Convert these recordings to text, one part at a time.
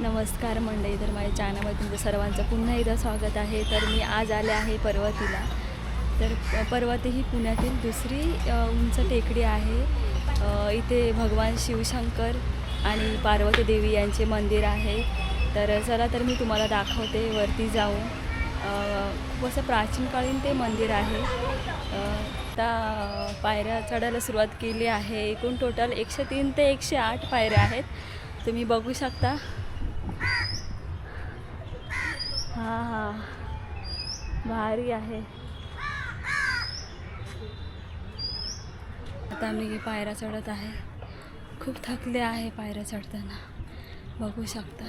नमस्कार मंडळी तर माझ्या चॅनलमध्ये तुमचं सर्वांचं पुन्हा एकदा स्वागत आहे. तर मी आज आले आहे पर्वतीला. तर पर्वती ही पुण्यातील दुसरी उंच टेकडी आहे. इथे भगवान शिवशंकर आणि पार्वती देवी यांचे मंदिर आहे. तर चला तर मी तुम्हाला दाखवते वरती जाऊन. खूप असं प्राचीनकालीन ते मंदिर आहे. त्या आता पायऱ्या चढायला सुरुवात केली आहे. एकूण टोटल एकशे तीन ते एकशे आठ पायऱ्या आहेत. तुम्ही बघू शकता. हां हां. भारी आहे. आता मी पायऱ्या चढत आहे. खूप थकले आहे पायऱ्या चढताना. बघू शकता.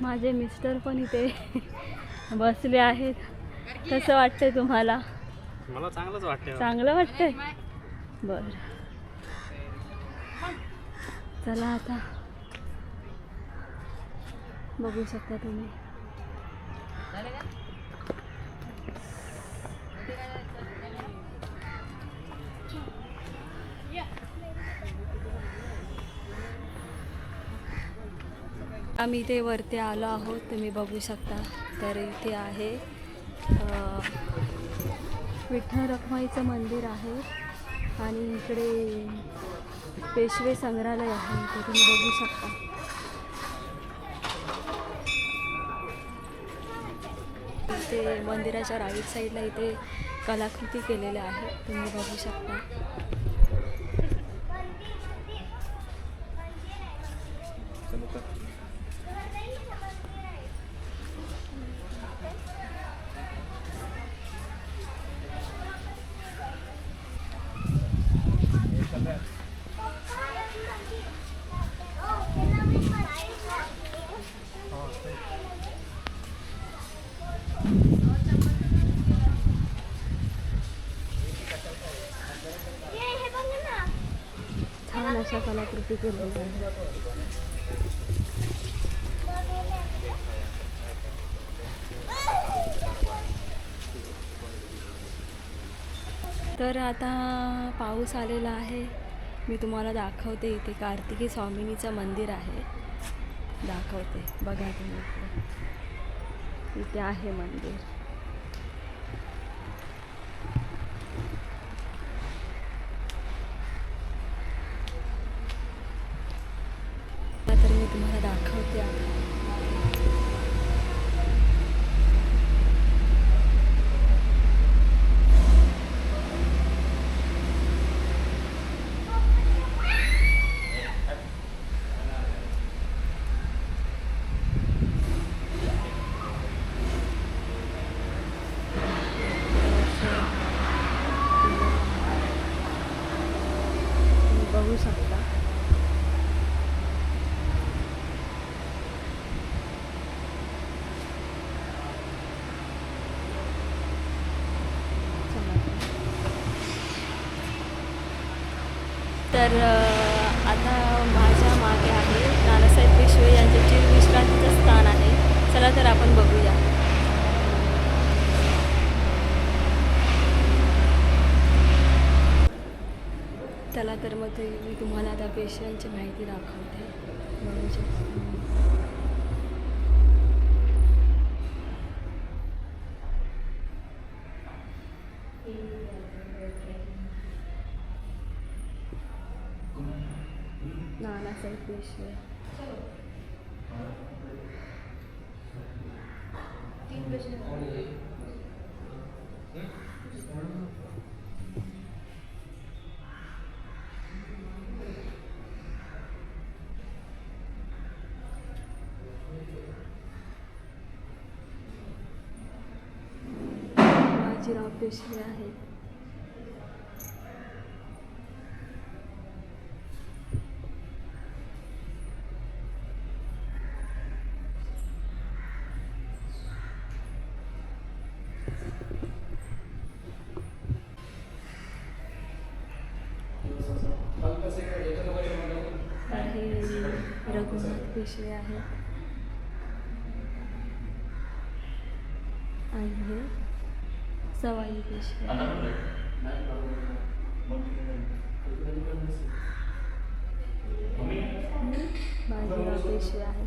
माझे मिस्टर पण इथे बसले आहेत. कसं वाटतंय तुम्हाला? मला चांगलंच वाटतं चांगलं वाटतंय? बरं. चला आता. बघू शकता तुम्ही. आम्ही इथे वरती आलो आहोत तुम्ही बघू शकता. तर इथे आहे विठ्ठल रखमाईचं मंदिर आहे. आणि इकडे पेशवे संग्रहालय आहे इथे तुम्ही बघू शकता. इथे मंदिराच्या राईट साईडला इथे कलाकृती केलेल्या आहेत तुम्ही बघू शकता. छान अशा कलाकृती केलेल्या आहेत तर आता पाऊस आलेला आहे. मी तुम्हाला दाखवते इथे कार्तिकी स्वामिनीचं मंदिर आहे. दाखवते. बघा तुम्ही इथे. इथे आहे मंदिर तर मी तुम्हाला दाखवते आता तुम्ही बघू शकता चला. तर अ, आता माझ्या मागे आहे नानासाहेब पेशवे यांचे चिर विश्रांतीचं स्थान आहे चला तर आपण बघूया. चला तर मग ते मी तुम्हाला आता पेशंटची माहिती दाखवते. बघू शकता नानासाहेब पेशवे बाजीराव पेशवे आहेत हे रघुनाथ पिशवी आहेत आणि हे सवाई पिशवी आहेत. बाजूला पेशवे आहे.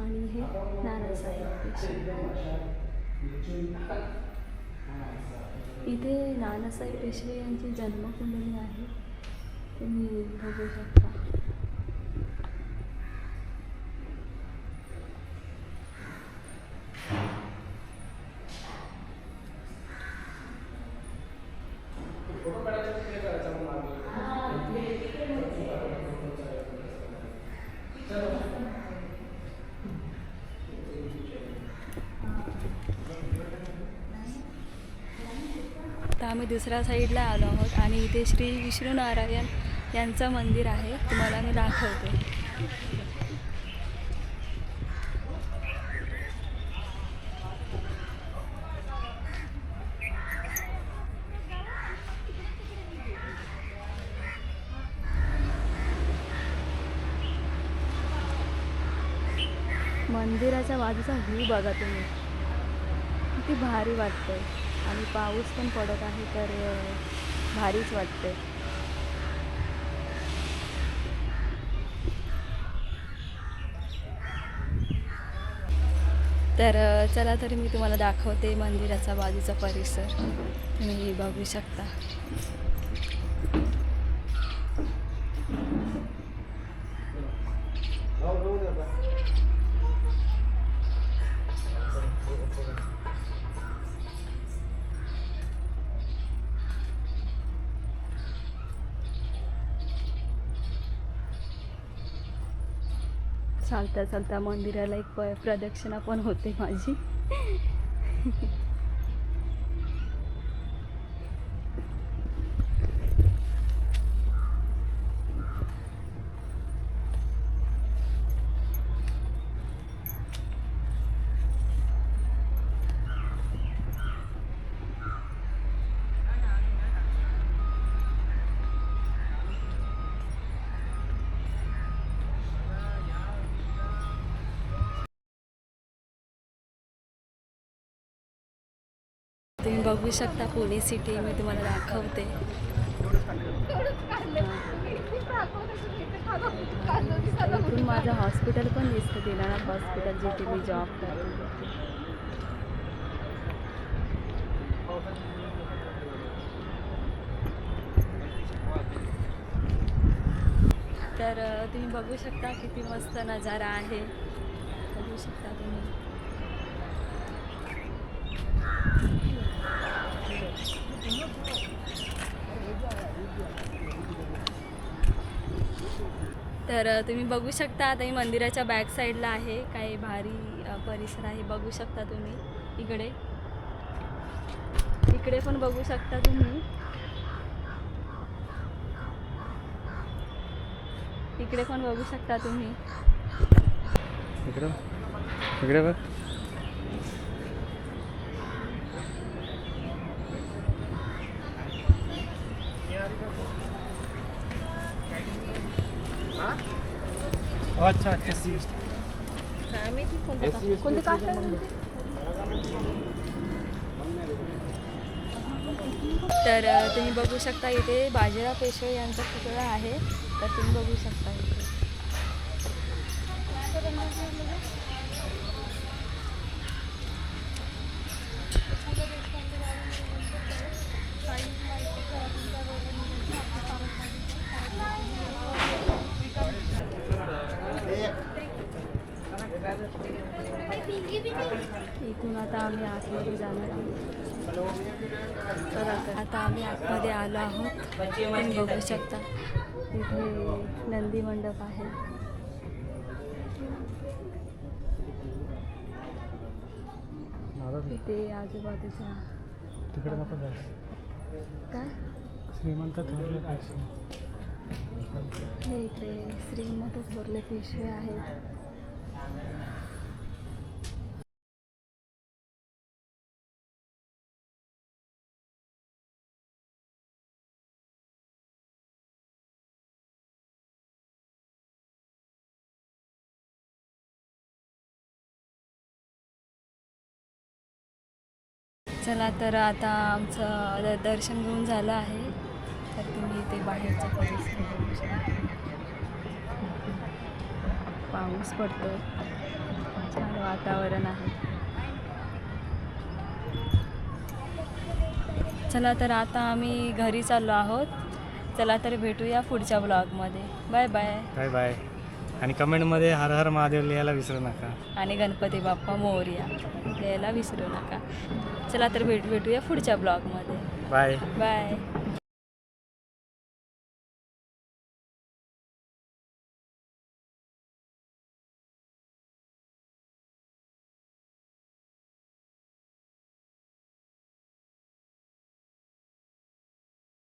आणि हे नानासाहेब पेशवे इथे नानासाहेब पेशवे यांची जन्मकुंडली आहे. तुम्ही बघू शकता तर आम्ही दुसऱ्या साईडला आलो आहोत आणि इथे श्री विष्णू नारायण यांचं मंदिर आहे तुम्हाला मी दाखवते. मंदिराच्या बाजूचा व्ह्यू बघा तुम्ही. किती भारी वाटतंय. आणि पाऊस पण पडत आहे तर भारीच वाटतंय. तर चला तरी मी तुम्हाला दाखवते मंदिराचा बाजूचा परिसर. तुम्ही बघू शकता. चालता चालता मंदिराला एक प प्रदक्षिणा पण होते माझी. तुम्ही बघू शकता पुणे सिटी मी तुम्हाला दाखवते. इकडून माझं हॉस्पिटल पण दिसतं दिनानाथ हॉस्पिटल जिथे मी जॉब करते. तर तुम्ही बघू शकता किती मस्त नजारा आहे. बघू शकता तुम्ही. तर तुम्ही बघू शकता आता मी मंदिराच्या बॅक साईडला आहे. काही भारी परिसर आहे. बघू शकता तुम्ही इकडे. इकडे पण बघू शकता तुम्ही. इकडे पण बघू शकता तुम्ही. इकडे? इकडे बघ. अच्छा अच्छा सी कोणते कास्ट तर अ, तुम्ही बघू शकता इथे बाजीराव पेशवे यांचा पुतळा आहे. तर तुम्ही बघू शकता इथे. इथून आता आम्ही आतमध्ये जाणार आहोत. तर आता आम्ही आतमध्ये आलो आहोत. तुम्ही बघू शकता इथे नंदी मंडप आहे. इथे आजूबाजूच्या तिकडे काय? श्रीमंत थोरले पैसे. हे इकडे श्रीमंत थोरले पेशवे आहेत. चला तर आता आमचं द- दर्शन घेऊन झालं आहे. तर तुम्ही ते बाहेरचा परिसर बघू शकता. पाऊस पडतो छान वातावरण आहे. चला तर आता आम्ही घरी चाललो आहोत. चला तर भेटूया पुढच्या ब्लॉगमध्ये बाय बाय बाय बाय आणि कमेंटमध्ये हर हर महादेव लिहायला विसरू नका. आणि गणपती बाप्पा मोरया यायला विसरू नका. चला तर भेट भेटूया पुढच्या ब्लॉगमध्ये. बाय. बाय.